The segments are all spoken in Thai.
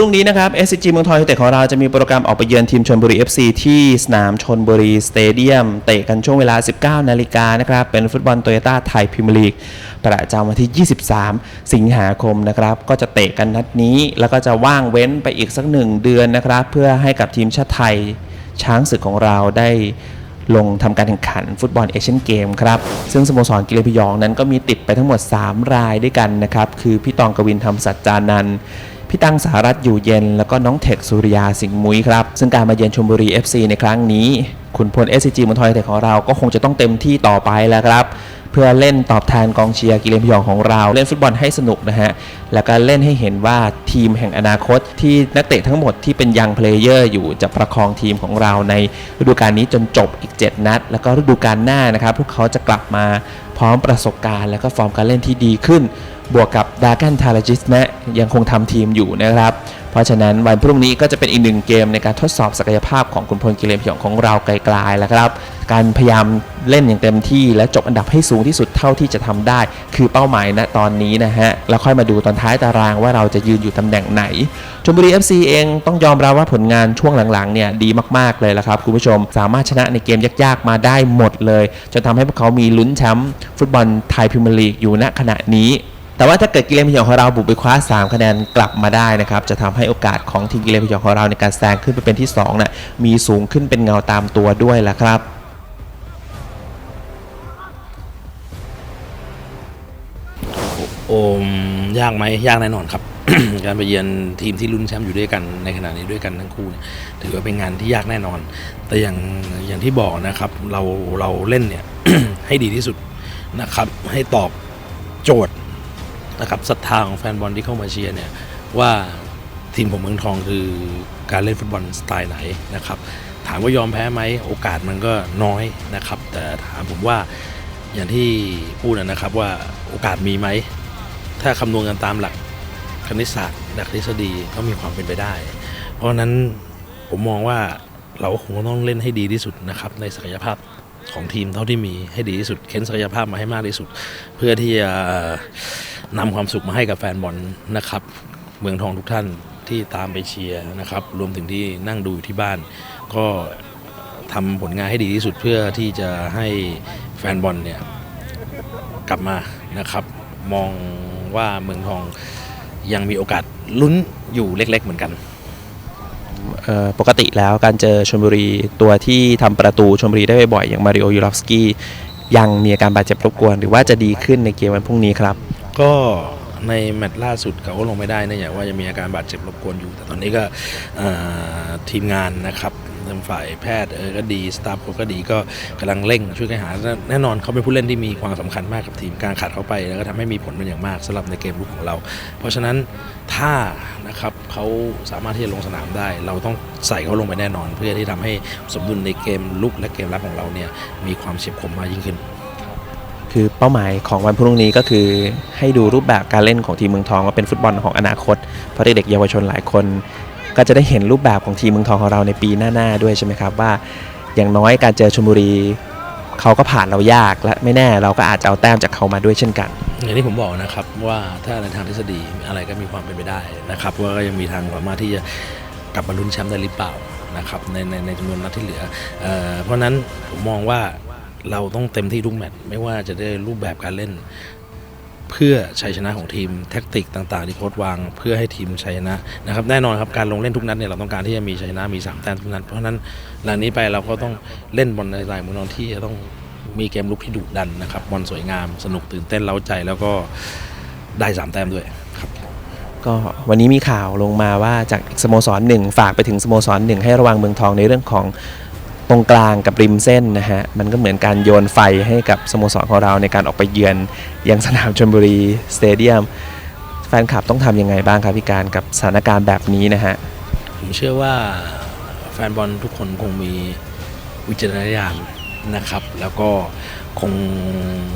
รุ่งนี้นะครับ SCG เมืองทองยูเต็ดของเราจะมีโปรแกรมออกไปเยือนทีมชนบุรี FC ที่สนามชนบุรีสเตเดียมเตะกันช่วงเวลา 19 นาฬิกานะครับ เป็นฟุตบอลโตโยต้าไทยพรีเมียร์ลีก ประจำวันที่ 23 สิงหาคมนะครับ ก็จะเตะกันนัดนี้ แล้วก็จะว่างเว้นไปอีกสักหนึ่งเดือนนะครับ เพื่อให้กับทีมชาติไทยช้างศึกของเราได้ลงทำการแข่งขันฟุตบอลเอเชียนเกมครับ ซึ่งสโมสรกิเลพยองนั้นก็มีติดไปทั้งหมด 3 รายด้วยกันนะครับ คือพี่ตองกวินทำสัจจานันท์ พี่ตังสหรัฐอยู่เย็น แล้วก็น้องเทคสุริยาสิงห์มุ้ยครับ ซึ่งการมาเยือนชมบุรี FC ในครั้งนี้ ขุนพล SCG มอนทอยเทคของเราก็คงจะต้องเต็มที่ต่อไปแล้วครับ เพื่อเล่นตอบแทนกองเชียร์กิเลนพยองของเรา เล่นฟุตบอลให้สนุกนะฮะ แล้วก็เล่นให้เห็นว่าทีมแห่งอนาคตที่นักเตะทั้งหมดที่เป็นยังเพลเยอร์อยู่จะประคองทีมของเราในฤดูกาลนี้จนจบอีก 7 นัด แล้วก็ฤดูกาลหน้านะครับพวกเขาจะกลับมาพร้อมประสบการณ์ และก็ฟอร์มการเล่นที่ดีขึ้น บวกกับดากันทาราจิสนะยังคงทำทีมอยู่นะครับ เพราะฉะนั้นวันพรุ่งนี้ก็จะเป็นอีกหนึ่งเกมในการทดสอบศักยภาพของคุณพลกิเลนพยองของเราไกลๆแล้วครับ การพยายามเล่นอย่างเต็มที่ และจบอันดับให้สูงที่สุดเท่าที่จะทำได้ คือเป้าหมายณตอนนี้นะฮะแล้วค่อยมาดูตอนท้ายตารางว่าเราจะยืนอยู่ตำแหน่งไหนชลบุรี FC เองต้องยอมรับว่าผลงานช่วงหลังๆเนี่ยดีมากๆเลยละครับคุณผู้ชมสามารถชนะในเกมยากๆมาได้หมดเลยจนทำให้พวกเขามีลุ้นแชมป์ฟุตบอลไทยพรีเมียร์ลีกอยู่ณขณะนี้ แต่ว่าถ้าเกิดกิเลนพยองของเราบุกไปคว้า 3 คะแนนกลับมาได้นะครับ จะทำให้โอกาสของทีมกิเลนพยองของเราในการแซงขึ้นไปเป็นที่2น่ะมีสูงขึ้นเป็นเงาตามตัวด้วยละครับโอมยากไหมยากแน่นอนครับ การไปเยือนทีมที่ลุ้นแชมป์อยู่ด้วยกันในขณะนี้ด้วยกันทั้งคู่เนี่ยถือว่าเป็นงานที่ยากแน่นอน แต่อย่างอย่างที่บอกนะครับ เราเราเล่นเนี่ยให้ดีที่สุดนะครับ ให้ตอบโจทย์ นะครับศรัทธาของแฟนบอลที่เข้ามาเชียร์เนี่ยว่าทีมผมเมืองทองคือการเล่นฟุตบอลสไตล์ไหนนะครับถามว่ายอมแพ้ไหมโอกาสมันก็น้อยนะครับ แต่ถามผมว่าอย่างที่พูดนะครับว่าโอกาสมีไหม ถ้าคำนวณกันตามหลักคณิตศาสตร์หลักทฤษฎีก็มีความเป็นไปได้ เพราะฉะนั้นผมมองว่าเราคงต้องเล่นให้ดีที่สุดนะครับในศักยภาพของทีมเท่าที่มีให้ดีที่สุด เค้นศักยภาพมาให้มากที่สุด เพื่อที่จะ นำความสุขมาให้กับแฟนบอลนะครับ เมืองทองทุกท่านที่ตามไปเชียร์นะครับ รวมถึงที่นั่งดูอยู่ที่บ้าน ก็ทำผลงานให้ดีที่สุดเพื่อที่จะให้แฟนบอลเนี่ยกลับมานะครับ มองว่าเมืองทองยังมีโอกาสลุ้นอยู่เล็ก ๆ เหมือนกันปกติแล้วการเจอชลบุรีตัวที่ทำประตูชลบุรีได้บ่อยๆอย่างมาริโอยูรอฟสกี้ยังมีอาการบาดเจ็บรบกวน หรือว่าจะดีขึ้นในเกมวันพรุ่งนี้ครับ ก็ในแมตช์ล่าสุดเขาก็ลงไม่ได้เนื่องจากว่ายังมีอาการบาดเจ็บรบกวนอยู่ แต่ตอนนี้ก็ทีมงานนะครับทางฝ่ายแพทย์เออก็ดีสตาฟก็ดีก็กำลังเร่งช่วยกันหาแน่นอนเขาเป็นผู้เล่นที่มีความสำคัญมากกับทีมการขาดเขาไป แล้วก็ทำให้มีผลเป็นอย่างมากสำหรับในเกมลุกของเรา เพราะฉะนั้นถ้านะครับเขาสามารถที่จะลงสนามได้ เราต้องใส่เขาลงไปแน่นอน เพื่อที่ทำให้สมดุลในเกมลุกและเกมรับของเราเนี่ยมีความเฉียบคมมากยิ่งขึ้น คือเป้าหมายของวันพรุ่งนี้ก็คือให้ดูรูปแบบการเล่นของทีมเมืองทองว่าเป็นฟุตบอลของอนาคต เพราะเด็กๆเยาวชนหลายคน ก็จะได้เห็นรูปแบบของทีมเมืองทองของเราในปีหน้าๆด้วยใช่ไหมครับว่า อย่างน้อยการเจอชลบุรีเขาก็ผ่านเรายากและไม่แน่เราก็อาจจะเอาแต้มจากเขามาด้วยเช่นกัน อย่างที่ผมบอกนะครับว่าถ้าในทางทฤษฎีอะไรก็มีความเป็นไปได้นะครับว่าก็ยังมีทางสามารถที่จะกลับมาลุ้นแชมป์ได้หรือเปล่านะครับในในในจำนวนนัดที่เหลือเออเพราะนั้นผมมองว่า เราต้องเต็มที่ทุกแมตช์ไม่ว่าจะได้รูปแบบการเล่น เพื่อชัยชนะของทีมแท็กติกต่าง ๆ ที่โค้ชวาง เพื่อให้ทีมชัยชนะนะครับแน่นอนครับการลงเล่นทุกนัดเนี่ยเราต้องการที่จะมีชัยชนะมีสามแต้มทุกนัดเพราะฉะนั้นหลังนี้ไปเราก็ต้องเล่นบอลในสไตล์เมือนอนที่จะต้องมีเกมลุกที่ดุดันนะครับบอลสวยงามสนุกตื่นเต้นเล้าใจแล้วก็ได้สามแต้มด้วยครับก็วันนี้มีข่าวลงมาว่าจากสโมสรหนึ่งฝากไปถึงสโมสรหนึ่งให้ระวังเมืองทองในเรื่องของ ตรงกลางกับริมเส้นนะฮะ มันก็เหมือนการโยนไฟให้กับสโมสรของเราในการออกไปเยือนยังสนามชลบุรีสเตเดียม แฟนคลับต้องทำยังไงบ้างครับพี่การกับสถานการณ์แบบนี้นะฮะ ผมเชื่อว่าแฟนบอลทุกคนคงมีวิจารณญาณนะครับ แล้วก็คง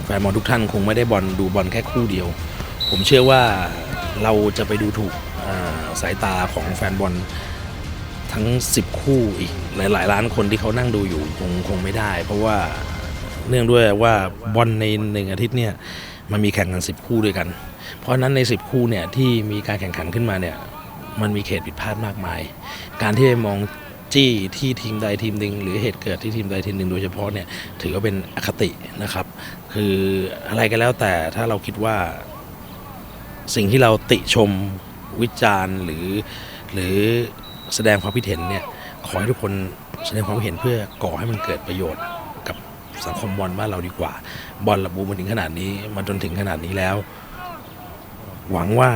แฟนบอลทุกท่านคงไม่ได้บอลดูบอลแค่คู่เดียว ผมเชื่อว่าเราจะไปดูถูกสายตาของแฟนบอล ทั้ง 10 คู่อีกหลายๆล้านคนที่เขานั่งดูอยู่คงคงไม่ได้ เพราะว่าเนื่องด้วยว่าบอลในหนึ่งอาทิตย์เนี่ยมันมีแข่งกัน 10 คู่ด้วยกัน เพราะนั้นใน 10 คู่เนี่ยที่มีการแข่งขันขึ้นมาเนี่ยมันมีเขตผิดพลาดมากมาย การที่ไปมองจี้ที่ทีมใดทีมหนึ่งหรือเหตุเกิดที่ทีมใดทีมหนึ่งโดยเฉพาะเนี่ยถือว่าเป็นอคตินะครับ คืออะไรก็แล้วแต่ถ้าเราคิดว่าสิ่งที่เราติชมวิจารณ์หรือหรือ แสดงความคิดเห็นเนี่ยขอให้ทุกคนแสดงความคิดเห็นเพื่อก่อให้มันเกิดประโยชน์กับสังคมบอลบ้านเราดีกว่า บอลระบูมาถึงขนาดนี้มาจนถึงขนาดนี้แล้ว หวังว่า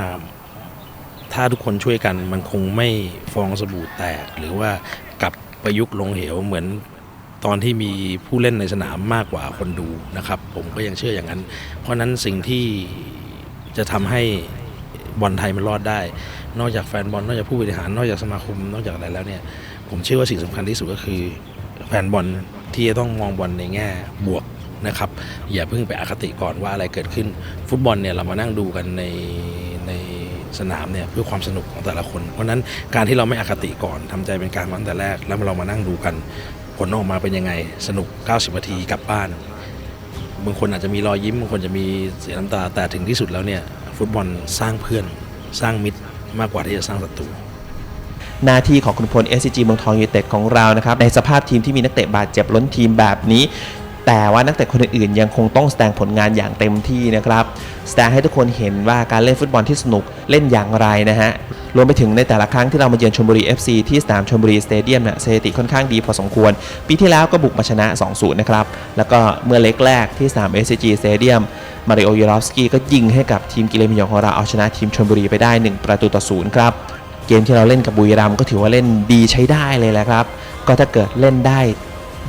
ถ้าทุกคนช่วยกันมันคงไม่ฟองสบู่แตก หรือว่ากลับประยุกต์ลงเหวเหมือนตอนที่มีผู้เล่นในสนามมากกว่าคนดูนะครับ ผมก็ยังเชื่ออย่างนั้น เพราะฉะนั้นสิ่งที่จะทำให้ บอลไทยมันรอดได้ นอกจากแฟนบอลนอกจากผู้บริหารนอกจากสมาคมนอกจากอะไรแล้วเนี่ย ผมเชื่อว่าสิ่งสำคัญที่สุดก็คือ แฟนบอลที่จะต้องมองบอลในแง่บวกนะครับ อย่าเพิ่งไปอคติก่อนว่าอะไรเกิดขึ้น ฟุตบอลเนี่ยเรามานั่งดูกันในในสนามเนี่ยเพื่อความสนุกของแต่ละคน เพราะนั้นการที่เราไม่อคติก่อนทำใจเป็นกลางมาตั้งแต่แรก แล้วเรามานั่งดูกันผลออกมาเป็นยังไงสนุก 90นาทีกลับบ้านบางคนอาจจะมีรอยยิ้มบางคนจะมีเสียน้ำตาแต่ถึงที่สุดแล้วเนี่ย ฟุตบอลสร้างเพื่อนสร้างมิตรมากกว่าที่จะสร้างศัตรูหน้าที่ของคุณพล SCG เมืองทองยูไนเต็ดของเรานะครับในสภาพทีมที่มีนักเตะบาดเจ็บล้นทีมแบบนี้ แต่ว่านักเตะคนอื่นๆยังคงต้องแสดงผลงานอย่างเต็มที่นะครับแสดงให้ทุกคนเห็นว่าการเล่นฟุตบอลที่สนุกเล่นอย่างไรนะฮะรวมไปถึงในแต่ละครั้งที่เรามาเยือนชลบุรี FC ที่สนามชลบุรีสเตเดียมเนี่ยสถิติค่อนข้างดีพอสมควร ปีที่แล้วก็บุกมาชนะ 2-0 นะครับ แล้วก็เมื่อเล็กแรกที่สนาม SCG Stadium ม มาริโอยูรอฟสกี้ก็ยิงให้กับทีมกิเลนพยองของเราเอาชนะทีมชลบุรีไปได้ 1 ประตูต่อศูนย์ครับ เกมที่เราเล่นกับบุรีรัมย์ก็ถือว่าเล่นดีใช้ได้เลยแหละครับ ก็ถ้าเกิดเล่นได้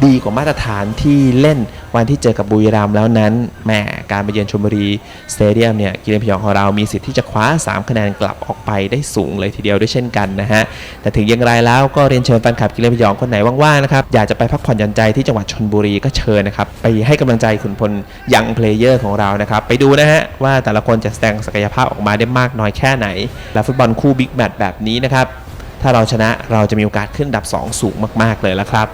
ดีกว่ามาตรฐานที่เล่นวันที่เจอกับบุรีรัมย์แล้วนั้นแหมการไปเยือนชลบุรีสเตเดียมเนี่ยกิเลนพยองของเรามีสิทธิ์ที่จะคว้า 3 คะแนนกลับออกไปได้สูงเลยทีเดียวด้วยเช่นกันนะฮะแต่ถึงอย่างไรแล้วก็เรียนเชิญแฟนคลับกิเลนพยองคนไหนว่างๆนะครับอยากจะไปพักผ่อนหย่อนใจที่จังหวัดชนบุรีก็เชิญนะครับไปให้กำลังใจขุนพลยังเพลเยอร์ของเรานะครับไปดูนะฮะว่าแต่ละคนจะแสดงศักยภาพออกมาได้มากน้อยแค่ไหน และฟุตบอลคู่บิ๊กแมตช์แบบนี้นะครับถ้าเราชนะเราจะมีโอกาสขึ้นอันดับ 2 สูงมาก ๆ เลยละครับ